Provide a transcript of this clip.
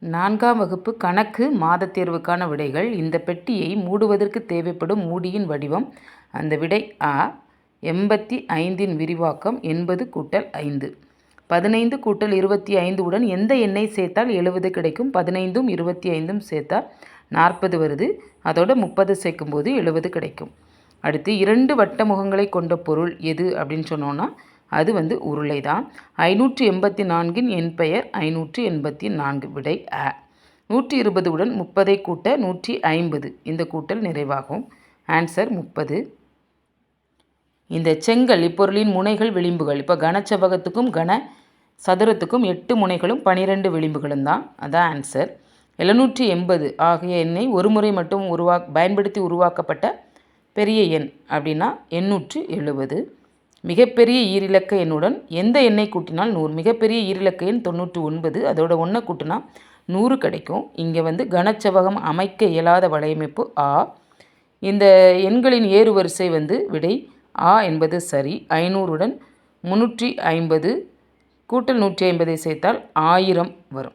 நான்காம் வகுப்பு கணக்கு மாதத் தேர்வுக்கான விடைகள். இந்த பெட்டியை மூடுவதற்கு தேவைப்படும் மூடியின் வடிவம். அந்த விடை ஆ எண்பத்தி ஐந்தின் விரிவாக்கம் எண்பது கூட்டல் ஐந்து. பதினைந்து கூட்டல் இருபத்தி ஐந்து உடன் எந்த எண்ணை சேர்த்தால் எழுபது கிடைக்கும்? பதினைந்தும் இருபத்தி ஐந்தும் சேர்த்தால் நாற்பது வருது. அதோட முப்பது சேர்க்கும்போது எழுபது கிடைக்கும். அடுத்து இரண்டு வட்ட முகங்களை கொண்ட பொருள் எது அப்படின்னு சொன்னோன்னா அது வந்து உருளை தான் ஐநூற்றி எண்பத்தி நான்கின் என் பெயர் ஐநூற்றி எண்பத்தி நான்கு விடை அ. நூற்றி இருபது உடன் முப்பதை கூட்ட நூற்றி ஐம்பது. இந்த கூட்டல் நிறைவாகும். ஆன்சர் முப்பது. இந்த செங்கல் இப்பொருளின் முனைகள் விளிம்புகள். இப்போ கனச்செவ்வகத்துக்கும் கன சதுரத்துக்கும் எட்டு முனைகளும் பனிரெண்டு விளிம்புகளும் தான். அதான் ஆன்சர் எழுநூற்றி எண்பது ஆகிய எண்ணை ஒரு முறை மட்டும் உருவா பயன்படுத்தி உருவாக்கப்பட்ட பெரிய எண் அப்படின்னா எண்ணூற்று எழுபது. மிகப்பெரிய ஈரிலக்க எண்ணுடன் எந்த எண்ணை கூட்டினால் நூறு? மிகப்பெரிய ஈரிலக்க எண் தொண்ணூற்றி ஒன்பது. அதோட ஒன்றை கூட்டினா நூறு கிடைக்கும். இங்கே வந்து கனச்செவகம் அமைக்க இயலாத வலையமைப்பு ஆ. இந்த எண்களின் ஏறு வரிசை வந்து விடை ஆ என்பது சரி. ஐநூறுடன் முந்நூற்றி ஐம்பது கூட்டல் நூற்றி ஐம்பதை சேர்த்தால் ஆயிரம் வரும்.